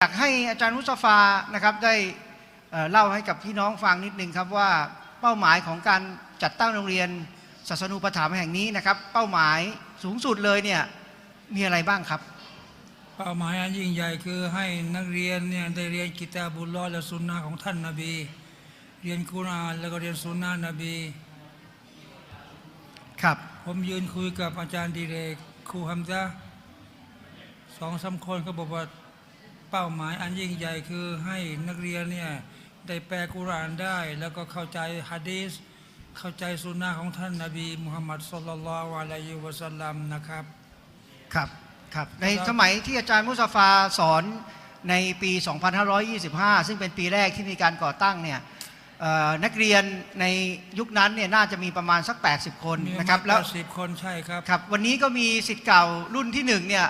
อยากให้อาจารย์มุสตาฟานะครับได้เอ่อเล่าให้กับพี่น้องฟังนิดนึงครับว่าเป้าหมายของการจัดตั้งโรงเรียนศาสนูปถัมภ์แห่งนี้นะครับ เป้าหมายสูงสุดเลยเนี่ยมีอะไรบ้างครับ เป้าหมายอันยิ่งใหญ่คือให้นักเรียนเนี่ยได้เรียนกิตาบุลลอฮ์และสุนนะของท่านนาบี เรียนกุรอานแล้วก็เรียนสุนนะนบีครับผมยืนคุยกับอาจารย์ดิเรกครูฮัมซะห์สองสามคนก็บอกว่า เป้าหมายอันยิ่งใหญ่คือให้นักเรียนเนี่ยได้แปลกุรอานได้ แล้วก็เข้าใจฮะดีษเข้าใจสุนนะของท่านนาบีมุฮัมมัดสุลลัลลอฮุอะลัยฮิวะสัลลัมนะครับครับครับในครับสมัยที่อาจารย์มุสตาฟาสอนในปี 2525 ซึ่งเป็นปีแรกที่มีการก่อตั้งเนี่ยเอ่อนักเรียนในยุคนั้นเนี่ยน่าจะมีประมาณสัก 80 คนมีนะครับแล้แล้ววสิบคนใช่ครับครับ วันนี้ก็มีสิทธิ์เก่ารุ่นที่หนึ่งเนี่ย